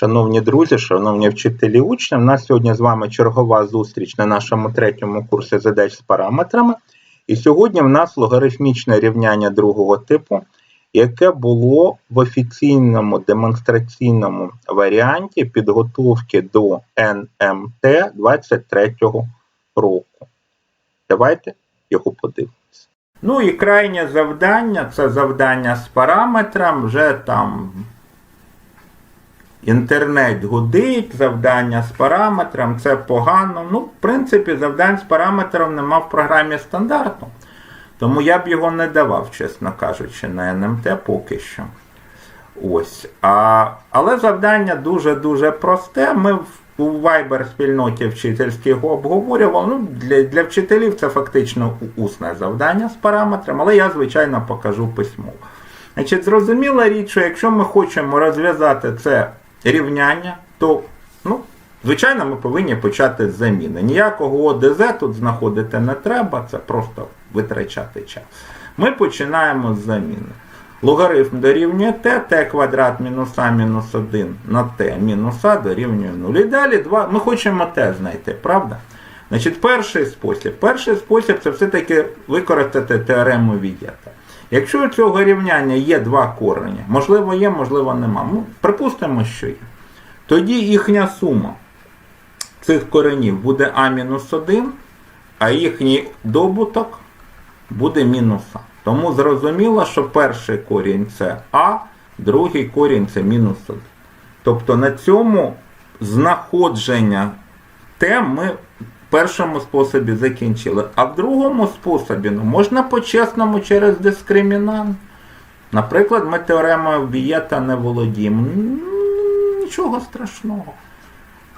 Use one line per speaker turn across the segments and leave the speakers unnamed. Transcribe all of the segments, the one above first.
Шановні друзі, шановні вчителі учні, у нас сьогодні з вами чергова зустріч на нашому третьому курсі задач з параметрами. І сьогодні в нас логарифмічне рівняння другого типу, яке було в офіційному демонстраційному варіанті підготовки до НМТ 23 року. Давайте його подивимося. Ну і крайнє завдання це завдання з параметром, вже там Інтернет гудить, завдання з параметром, це погано. Ну, в принципі, завдань з параметром нема в програмі стандарту. Тому я б його не давав, чесно кажучи, на НМТ поки що. Ось. А, Але завдання дуже-дуже просте. Ми у Viber спільноті вчительських його обговорювали. Ну, Для для вчителів це фактично усне завдання з параметром, але я, звичайно, покажу письмово. Значить, зрозуміла річ, що якщо ми хочемо розв'язати це рівняння, то, ну, звичайно, ми повинні почати з заміни. Ніякого ОДЗ тут знаходити не треба, це просто витрачати час. Ми починаємо з заміни. Логарифм дорівнює t, t квадрат мінус а мінус 1 на t мінус а дорівнює 0. І далі 2. Ми хочемо t знайти, правда? Значить, перший спосіб. Перший спосіб це все-таки використати теорему Вієта. Якщо у цього рівняння є два корені, можливо є, можливо нема. Ну, Припустимо, що є. Тоді їхня сума цих коренів буде А-1, а їхній добуток буде мінус. Тому зрозуміло, що перший корінь це А, другий корінь це мінус 1. Тобто на цьому знаходження Т ми першому способі закінчили. А в другому способі ну, можна по-чесному через дискримінант. Наприклад, ми теоремою Вієта не володіємо. Нічого страшного.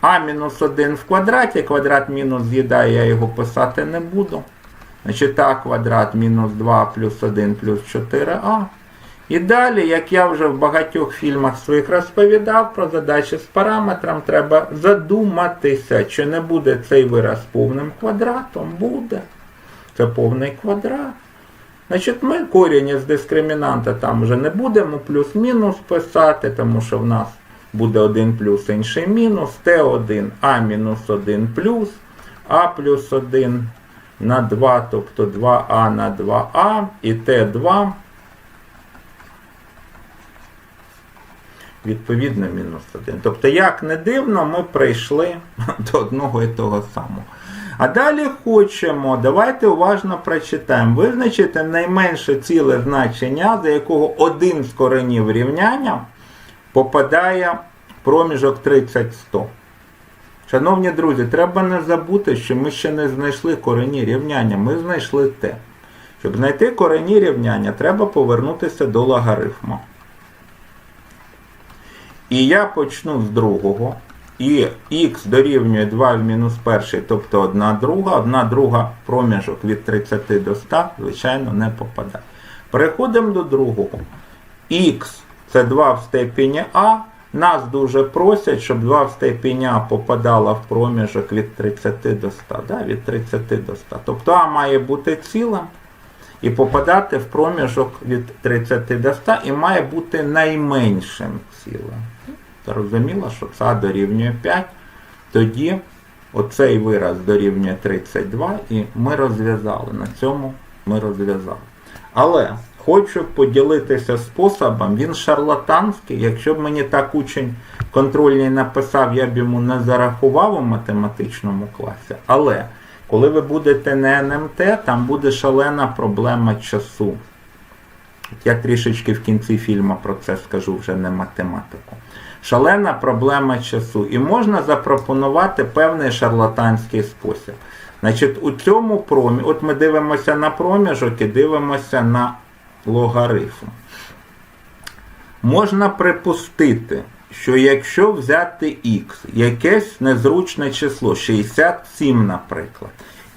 А-1 в квадраті, квадрат мінус з'їдає, я його писати не буду. Значить, А квадрат мінус 2 плюс 1 плюс 4а. І далі, як я вже в багатьох фільмах своїх розповідав про задачі з параметром, треба задуматися, чи не буде цей вираз повним квадратом. Буде. Це повний квадрат. Значить, ми корінь з дискримінанта там вже не будемо плюс-мінус писати, тому що в нас буде один плюс інший мінус. Т1 А мінус 1 плюс, А плюс 1 на 2, тобто 2А на 2А і Т2. Відповідно, мінус 1. Тобто, як не дивно, ми прийшли до одного і того самого. А далі хочемо, давайте уважно прочитаємо, визначити найменше ціле значення, за якого один з коренів рівняння попадає в проміжок 30-100. Шановні друзі, треба не забути, що ми ще не знайшли корені рівняння, ми знайшли те. Щоб знайти корені рівняння, треба повернутися до логарифму. І я почну з другого. І х дорівнює 2 в мінус перший, тобто 1 друга, 1 друга проміжок від 30 до 100, звичайно, не попадає. Переходимо до другого. Х це 2 в степені А. Нас дуже просять, щоб 2 в степені А попадало в проміжок від 30 до 100. Да? Від 30 до 100. Тобто А має бути цілим і попадати в проміжок від 30 до 100 і має бути найменшим цілим. Зрозуміло, що це дорівнює 5. Тоді оцей вираз дорівнює 32 і ми розв'язали. На цьому ми розв'язали. Але хочу поділитися способом, він шарлатанський. Якщо б мені так учень контрольний написав, я б йому не зарахував у математичному класі. Але коли ви будете на НМТ, там буде шалена проблема часу. Я трішечки в кінці фільму про це скажу вже не математику. Шалена проблема часу. І можна запропонувати певний шарлатанський спосіб. Значить, у цьому промі... От ми дивимося на проміжок і дивимося на логарифм. Можна припустити, що якщо взяти х, якесь незручне число, 67, наприклад,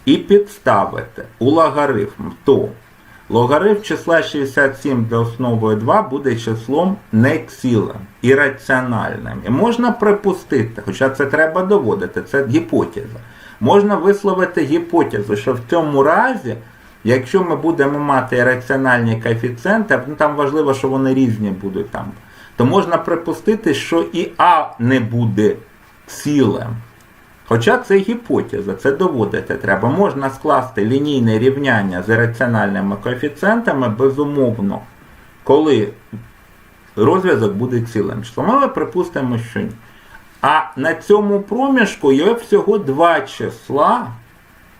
і підставити у логарифм, то логарифм числа 67 до основою 2 буде числом не цілим, ірраціональним. І можна припустити, хоча це треба доводити, це гіпотеза. Можна висловити гіпотезу, що в цьому разі, якщо ми будемо мати раціональні коефіцієнти, ну там важливо, що вони різні будуть там то можна припустити, що і А не буде цілим. Хоча це гіпотеза, це доводити треба. Можна скласти лінійне рівняння з раціональними коефіцієнтами, безумовно, коли розв'язок буде цілим числом. Але припустимо, що ні. А на цьому проміжку є всього два числа,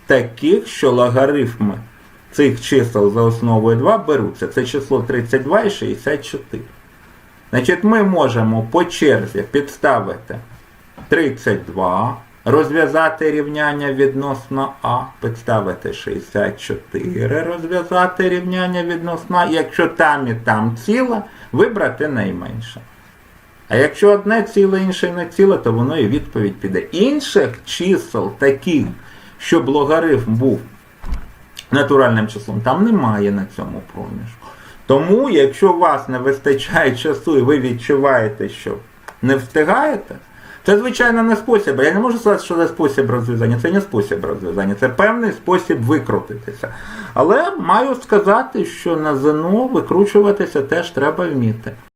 таких, що логарифми цих чисел за основою 2 беруться. Це число 32 і 64. Значить, ми можемо по черзі підставити 32, розв'язати рівняння відносно А, підставити 64, розв'язати рівняння відносно А. Якщо там і там ціле, вибрати найменше. А якщо одне ціле, інше не ціле, то воно і відповідь піде. Інших чисел, таких, щоб логарифм був натуральним числом, там немає на цьому проміжку. Тому, якщо у вас не вистачає часу і ви відчуваєте, що не встигаєте, це, звичайно, не спосіб. Я не можу сказати, що це спосіб розв'язання. Це не спосіб розв'язання, це певний спосіб викрутитися. Але маю сказати, що на ЗНО викручуватися теж треба вміти.